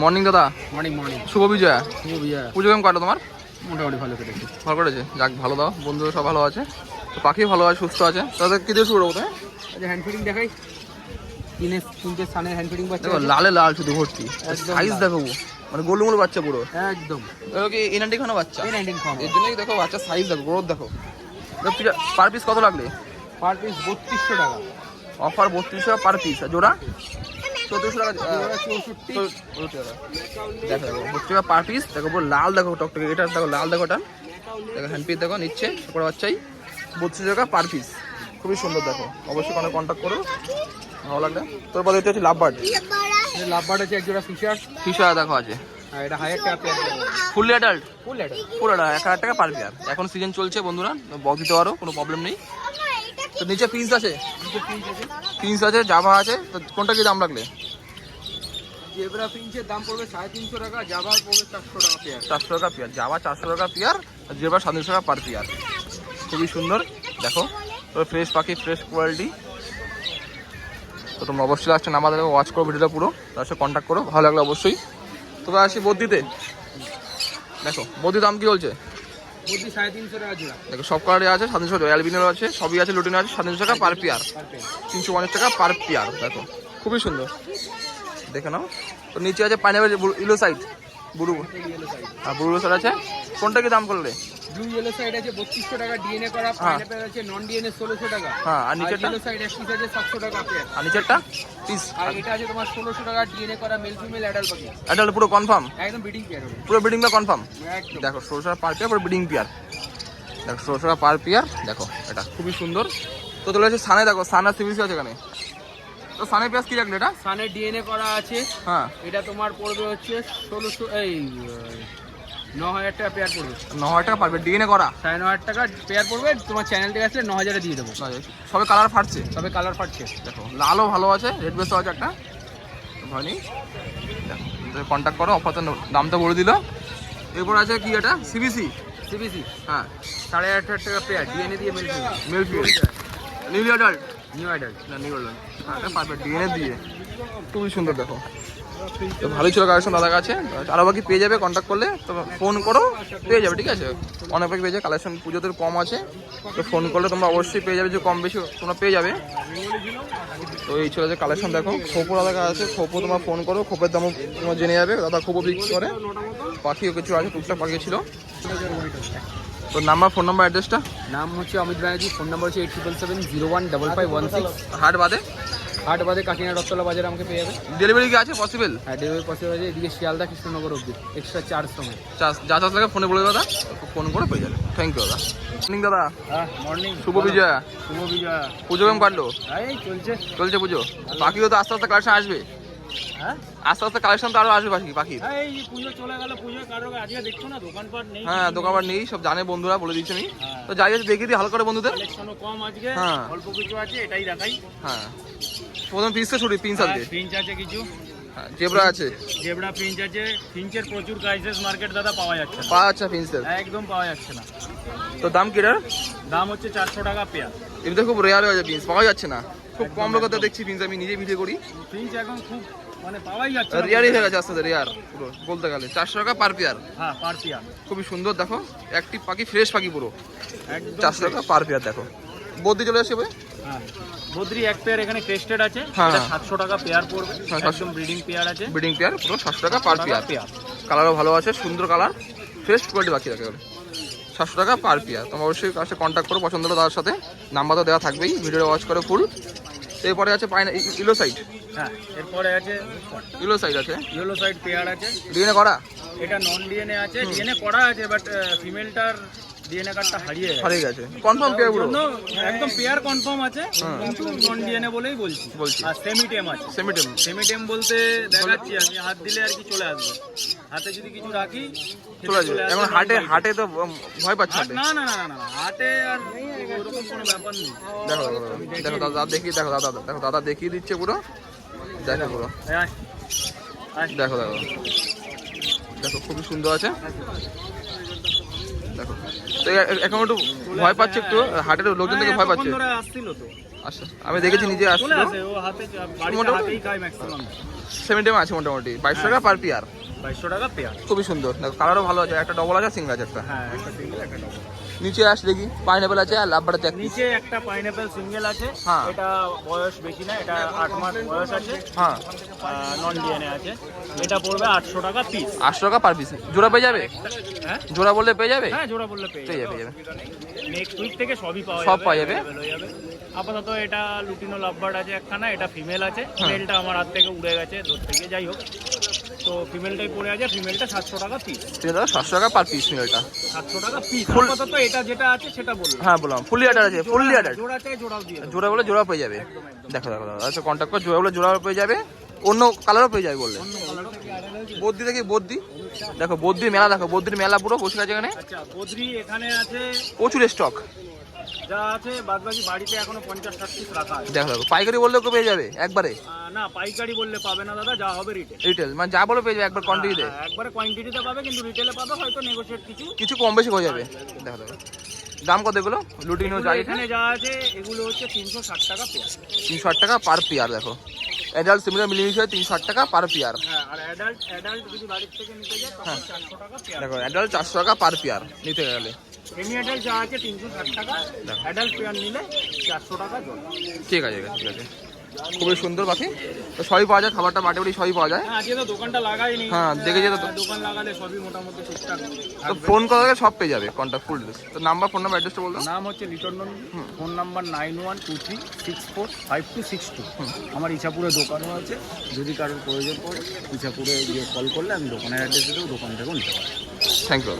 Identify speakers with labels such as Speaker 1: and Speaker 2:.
Speaker 1: Morning দাদা?
Speaker 2: Morning morning
Speaker 1: Shubho Bijoya.
Speaker 2: শুভ বিজয়া।
Speaker 1: পুজো কেমন কাটো তোমার?
Speaker 2: মোটামুটি ভালো কেটেছে।
Speaker 1: ভালো করেছে যাক ভালো দাও। বন্ধুরা সব ভালো আছে। তো পাখি ভালো আছে সুস্থ আছে। তাদের কি দিয়ে শুরু করব তাই
Speaker 2: আচ্ছা হ্যান্ড ফিটিং দেখাই। তিনে তিনটে সানের হ্যান্ড ফিটিং বাচ্চা
Speaker 1: লালে লাল শুধু ভর্তি। সাইজ
Speaker 2: লাল।
Speaker 1: দেখো মানে গোলমোল বাচ্চা পুরো।
Speaker 2: একদম।
Speaker 1: কি এনান্টি খানো বাচ্চা?
Speaker 2: এই নাইনটিন ফর্ম
Speaker 1: এর জন্যই দেখো বাচ্চা সাইজ দেখো গ্রোথ দেখো। পার পিস কত লাগলে
Speaker 2: পার পিস বত্রিশশো টাকা।
Speaker 1: অফার বত্রিশশো পার পিস আর জোড়া? চৌত্রিশশো টাকা। দেখো পার পিস দেখো পুরো লাল দেখো টকটকে এটা দেখো লাল দেখো এটা। দেখো হ্যান্ড পিস দেখো নিচ্ছে বাচ্চাই বত্রিশ টাকা পার পিস খুবই সুন্দর দেখো। অবশ্যই কোনো কন্ট্যাক্ট করো। ভালো লাগবে তোর বলে এটা হচ্ছে লাভ বার্ড
Speaker 2: লাভ বার্ড আছে এক জোড়া ফিশার
Speaker 1: ফিশার দেখো আছে।
Speaker 2: আর এটা
Speaker 1: ফুললি অ্যাডাল্ট
Speaker 2: ফুল
Speaker 1: পুরো এক হাজার টাকা পার পেয়ার এখন সিজন চলছে বন্ধুরা বক দিতে পারো কোনো প্রবলেম নেই। তো নিচে পিন্স আছে? পিন্স আছে। জাভা আছে তো কোনটা কি দাম লাগলে
Speaker 2: জেব্রা পিঞ্চের দাম পড়বে সাড়ে তিনশো টাকা জাভার পড়বে চারশো টাকা পেয়ার।
Speaker 1: চারশো টাকা পেয়ার জাভা চারশো টাকা পেয়ার আর জেবার সাতশো টাকা পার পেয়ার। খুবই সুন্দর দেখো ফ্রেশ পাখি ফ্রেশ কোয়ালিটি তো তোমরা অবশ্যই লাস্টে নাম্বার দেবে ওয়াচ করো ভিডিওটা পুরো তার সাথে কন্ট্যাক্ট করো ভালো লাগল অবশ্যই। তবে আসি বদ্যিতে। দেখো বদ্যি দাম কি চলছে
Speaker 2: সাড়ে তিনশো টাকা
Speaker 1: দেখো সব কালারে আছে সাতশো অ্যালবিনের আছে সবই আছে লুটিনো আছে সাতশো টাকা পার পেয়ার।
Speaker 2: Per pair.
Speaker 1: তিনশো পঞ্চাশ টাকা পার পেয়ার দেখো খুবই সুন্দর। দেখে নাও। তো নিচে আছে পাইনাপেল ইলো সাইড বুড়ু আর বুড়ো সাইড আছে। কোনটা কি দাম করলে?
Speaker 2: ব্লু ইয়েলো সাইড আছে বত্রিশশো টাকা ডিএনএ করা
Speaker 1: হ্যাঁ।
Speaker 2: আছে নন ডিএনএ টাকা।
Speaker 1: হ্যাঁ আর
Speaker 2: আর
Speaker 1: নিচেরটা
Speaker 2: ইয়েলো সাইড এক পিস আছে সাতশো টাকা পেয়ার
Speaker 1: আর নিচেরটা? পিস
Speaker 2: আর এটা আছে তোমার টাকা ডিএনএ করা মেল ফিমেল অ্যাডাল্ট পাখি
Speaker 1: এটা পুরো কনফার্ম
Speaker 2: একদম বিডিং পেয়ার
Speaker 1: পুরো বিডিংটা কনফার্ম দেখো টাকা পার পেয়ার পুরো বিডিং পেয়ার দেখো ষোলোশো টাকা পার পেয়ার দেখো এটা খুবই সুন্দর। তো তোলা আছে সানে দেখো সানা সিবিসি আছে এখানে। তো সানে পেঁয়াজ কি রাখলে এটা?
Speaker 2: সানের ডিএনএ করা আছে।
Speaker 1: হ্যাঁ।
Speaker 2: এটা তোমার পড়বে হচ্ছে ষোলোশো এই ন হাজার টাকা পেয়ার পড়বে।
Speaker 1: ন হাজার টাকা পারবে ডিএনএ করা?
Speaker 2: সাড়ে ন হাজার টাকা পেয়ার পড়বে তোমার চ্যানেল থেকে আসলে ন হাজারে দিয়ে দেবো।
Speaker 1: সবে কালার ফাটছে?
Speaker 2: তবে কালার ফাটছে।
Speaker 1: দেখো লালও ভালো আছে রেড বেসও আছে একটা। ভয় নেই। কন্ট্যাক্ট করো অফার দামটা বলে দিল। এরপর আছে কি এটা? সিবিসি
Speaker 2: সিবিসি
Speaker 1: হ্যাঁ।
Speaker 2: সাড়ে আট হাজার টাকা পেয়ার ডিএনএ দিয়ে মেল
Speaker 1: মিল ফিল নিউ অ্যাডাল্ট
Speaker 2: নিউ অ্যাডাল্ট
Speaker 1: না নিউ অ্যাডাল্ট পারবে ডিএনএ দিয়ে। খুবই সুন্দর দেখো। তো ভালোই ছিল কালেকশন দাদার কাছে। আরও বাকি পেয়ে যাবে কন্ট্যাক্ট করলে। তো ফোন করো পেয়ে যাবে ঠিক আছে? অনেক বাকি পেয়ে যাবে কালেকশন পুজোতে কম আছে। তো ফোন করলে তোমরা অবশ্যই পেয়ে যাবে যে কম বেশি তোমরা পেয়ে যাবে। তো এই ছিল যে কালেকশন দেখো। খোপো কাছে আছে খোপো তোমার ফোন করো খোপের দামও তোমার জেনে যাবে। দাদা খোপো বিক্রি করে। পাখিও কিছু আছে টুকটাক পাখি ছিল। তো নাম্বার ফোন নাম্বার অ্যাড্রেসটা
Speaker 2: নাম হচ্ছে অমিত ব্যানার্জি ফোন নাম্বার হচ্ছে eight triple seven zero one double five one six
Speaker 1: হাট বাদে?
Speaker 2: হাট বাদে কাকিনা রথতলা বাজারে আমাকে পেয়ে যাবে।
Speaker 1: ডেলিভারি কি আছে পসিবল
Speaker 2: হ্যাঁ ডেলিভারি পসিবল আছে এদিকে শিয়ালদা কৃষ্ণনগর অব্দি এক্সট্রা চার্জ সময়।
Speaker 1: চার্জ যা চার্জ লাগে ফোনে বলে দাদা। ফোন করে পেয়ে যাবে। থ্যাংক ইউ দাদা। মর্নিং দাদা।
Speaker 2: হ্যাঁ মর্নিং
Speaker 1: শুভ বিজয়া।
Speaker 2: শুভ বিজয়া।
Speaker 1: পুজো কেমন কাটলো?
Speaker 2: এই চলছে।
Speaker 1: চলছে পুজো। পাখিও তো আস্তে আস্তে কালেকশন আসবে।
Speaker 2: হ্যাঁ?
Speaker 1: আস্তে আস্তে কালেকশন তো আরও আসবে
Speaker 2: হ্যাঁ এই পুজো চলে গেল পুজো কারও আজকে দেখছ না? দোকানপাট নেই।
Speaker 1: হ্যাঁ সব জানে বন্ধুরা বলে দিচ্ছি আমি।
Speaker 2: হ্যাঁ।
Speaker 1: তো যাই আছে দেখিয়ে দিই হালকা করে বন্ধুদের।
Speaker 2: কালেকশনও কম আজকে
Speaker 1: হ্যাঁ।
Speaker 2: অল্প কিছু আছে এটাই দেখাই।
Speaker 1: হ্যাঁ। প্রথম পিসটা ছুটি পিন আজকে।
Speaker 2: ফিঞ্চ আছে কিছু।
Speaker 1: হ্যাঁ জেবরা আছে।
Speaker 2: জেবড়া ফিঞ্চ আছে। ফিঞ্চের প্রচুর ক্রাইসিস মার্কেট দাদা পাওয়া যাচ্ছে না।
Speaker 1: পা আচ্ছা পিন্সের
Speaker 2: একদম পাওয়া যাচ্ছে না।
Speaker 1: তো দাম কি
Speaker 2: দাম হচ্ছে চারশো টাকা পেয়ার।
Speaker 1: এমনিতে খুব রেয়ার হয়ে যায় পাওয়া যাচ্ছে না। খুব কম লোকতে দেখছি পিন্স আমি নিজে ভিডিও করি।
Speaker 2: ফিঞ্চ এখন খুব মানে পাওয়াই যাচ্ছে
Speaker 1: রেয়ারই হয়ে গেছে আস্তে রেয়ার পুরো বলতে গেলে। চারশো টাকা পার পেয়ার
Speaker 2: হ্যাঁ পার পেয়ার
Speaker 1: খুবই সুন্দর দেখো। একটি পাখি ফ্রেশ পাখি পুরো।
Speaker 2: একদম
Speaker 1: চারশো টাকা পার পেয়ার দেখো। বদ্রি চলে আসবে
Speaker 2: হ্যাঁ। বদ্রি এক পেয়ার এখানে ক্রেস্টেড আছে।
Speaker 1: হ্যাঁ।
Speaker 2: এটা সাতশো টাকা পেয়ার পড়বে।
Speaker 1: হ্যাঁ, 700
Speaker 2: একদম ব্রিডিং পেয়ার আছে।
Speaker 1: ব্রিডিং পেয়ার পুরো সাতশো টাকা পার পেয়ার
Speaker 2: পেয়ার
Speaker 1: কালারও ভালো আছে সুন্দর কালার ফ্রেশ কোয়ালিটি বাকি রাখে সাতশো টাকা পার পেয়ার তোমরা অবশ্যই কাছে কন্ট্যাক্ট করো পছন্দ হলো তার সাথে। নাম্বার তো দেওয়া থাকবেই। ভিডিও ওয়াচ করে ফুল এরপরে আছে পাইনা ইলো সাইড
Speaker 2: হ্যাঁ এরপরে আছে
Speaker 1: ইলো সাইড আছে?
Speaker 2: সাইড পেয়ার আছে।
Speaker 1: ডিএনএ করা?
Speaker 2: এটা নন ডিএনএ আছে ডিএনএ করা আছে বাট ফিমেলটার ডিএনএ কার্ডটা হারিয়ে গেছে।
Speaker 1: হারিয়ে গেছে। কনফার্ম পেয়ার পুরো?
Speaker 2: একদম পেয়ার কনফার্ম আছে। কিন্তু নন ডিএনএ বলেই বলছি।
Speaker 1: বলছি।
Speaker 2: আর সেমি টেম আছে।
Speaker 1: সেমিটেম
Speaker 2: সেমি টেম বলতে দেখাচ্ছি আমি হাত দিলে আর কি চলে আসবে। হাতে যদি কিছু রাখি
Speaker 1: চলে আসবে। এখন হাটে হাটে তো ভয় পাচ্ছে
Speaker 2: না না না না হাটে আর
Speaker 1: দেখো দেখো, দাদা দেখিয়ে দেখো দাদা দেখো দাদা দেখিয়ে দিচ্ছে পুরো। দেখো পুরো। দেখো দেখো। দেখো খুবই সুন্দর আছে। দেখো। তো এখন একটু ভয় পাচ্ছে একটু হাটের লোকজন থেকে ভয় পাচ্ছে। আচ্ছা আমি দেখেছি নিজে
Speaker 2: চলে
Speaker 1: আসছিল।
Speaker 2: আসে ও
Speaker 1: মোটামুটি-
Speaker 2: হাতেই খায় ম্যাক্সিমাম
Speaker 1: সেভেন্টি আছে মোটামুটি। বাইশশো টাকা পার পিয়ার।
Speaker 2: বাইশশো টাকা পেয়ার।
Speaker 1: খুবই সুন্দর। দেখো কালারও ভালো আছে একটা ডবল আছে সিঙ্গল আছে একটা।
Speaker 2: হ্যাঁ একটা সিঙ্গেল একটা ডবল
Speaker 1: নিচে আস দেখি পাইনাপেল আছে আর এক piece।
Speaker 2: নিচে একটা পাইনাপেল সিঙ্গেল আছে।
Speaker 1: হ্যাঁ।
Speaker 2: এটা বয়স বেশি না এটা আট মাস বয়স আছে।
Speaker 1: হ্যাঁ।
Speaker 2: নন ডিএনএ আছে। এটা পড়বে আটশো টাকা পিস
Speaker 1: আটশো টাকা পার পিস জোড়া পেয়ে যাবে?
Speaker 2: হ্যাঁ?
Speaker 1: জোড়া বললে পেয়ে যাবে?
Speaker 2: হ্যাঁ জোড়া বললে পেয়ে যাবে
Speaker 1: পেয়ে যাবে।
Speaker 2: নেক্সট উইক থেকে সবই পাওয়া
Speaker 1: সব পাওয়া যাবে।
Speaker 2: হয়ে আপাতত এটা লুটিনো লাভবার্ড আছে একখানা এটা ফিমেল আছে।
Speaker 1: হ্যাঁ।
Speaker 2: মেলটা আমার হাত থেকে উড়ে গেছে দূর থেকে যাই হোক। তো ফিমেলটাই পড়ে আছে ফিমেলটা সাতশো টাকা পিস
Speaker 1: আছে সাতশো টাকা পার পিস মিলটা
Speaker 2: সাতশো টাকা পিস
Speaker 1: Full-
Speaker 2: আপাতত এটা যেটা আছে সেটা বললাম।
Speaker 1: হ্যাঁ বললাম। ফুললি অ্যাডার আছে ফুললি অ্যাডার
Speaker 2: জোড়া চাই জোড়াও দিয়ে
Speaker 1: জোড়া বলে জোড়া পেয়ে যাবে। দেখো দেখো দেখো আচ্ছা কন্ট্যাক্ট করে জোড়া বলে জোড়া পেয়ে যাবে। অন্য কালারও পেয়ে যাবে বললে। বদ্দি দেখি বদ্দি দেখো বদ্দির মেলা দেখো বদ্দির মেলা পুরো বসে আছে এখানে।
Speaker 2: আচ্ছা বদ্রি এখানে আছে
Speaker 1: প্রচুর স্টক
Speaker 2: যা আছে বাদবাকি বাড়িতে এখনও পঞ্চাশ ষাট পিস রাখা আছে।
Speaker 1: দেখো দেখো পাইকারি বললেও কেউ পেয়ে যাবে একবারে?
Speaker 2: না পাইকারি বললে পাবে না দাদা যা হবে রিটেল
Speaker 1: রিটেল মানে যা বলে পেয়ে যাবে একবার কোয়ান্টিটিতে
Speaker 2: একবারে কোয়ান্টিটিতে পাবে কিন্তু রিটেলে পাবে হয়তো নেগোশিয়েট কিছু।
Speaker 1: কিছু কম বেশি হয়ে যাবে। দেখো দেখো দাম কত এগুলো? লুটিনো যাই
Speaker 2: এখানে। যা আছে এগুলো হচ্ছে তিনশো ষাট টাকা পেয়ার
Speaker 1: তিনশো আট টাকা পার পিয়ার দেখো। অ্যাডাল্ট সিমিলার মিলিমিশে তিনশো আট টাকা পার পিয়ার
Speaker 2: হ্যাঁ আর অ্যাডাল্ট অ্যাডাল্ট যদি বাড়ির থেকে নিতে যায় তখন চারশো টাকা পেয়ার
Speaker 1: দেখো অ্যাডাল্ট চারশো টাকা পার পিয়ার নিতে গেলে।
Speaker 2: সেমি অ্যাডাল্ট যা আছে তিনশো ষাট টাকা। অ্যাডাল্ট পেয়ার নিলে চারশো টাকা জল
Speaker 1: ঠিক আছে ঠিক আছে। খুবই সুন্দর পাখি তো সবই পাওয়া যায় খাবারটা বাটে বাড়ি সবই পাওয়া যায়।
Speaker 2: হ্যাঁ আজকে তো দোকানটা লাগাইনি।
Speaker 1: হ্যাঁ, দেখে যেতে।
Speaker 2: আহ, দোকান লাগালে সবই মোটামুটি ঠিকঠাক
Speaker 1: তো ফোন করা গেলে সব পেয়ে যাবে কন্ট্যাক্ট ফুল ডিটেলস তো নাম্বার ফোন নাম্বার অ্যাড্রেসটা বলতো
Speaker 2: নাম হচ্ছে Liton Nandi. Phone number nine one two three six four five two six two আমার ইছাপুরে দোকানও আছে। যদি কারোর প্রয়োজন পড়ে ইছাপুরে গিয়ে কল করলে আমি দোকানের অ্যাড্রেস দেবো দোকান থেকেও নিতে পারব।
Speaker 1: Thank you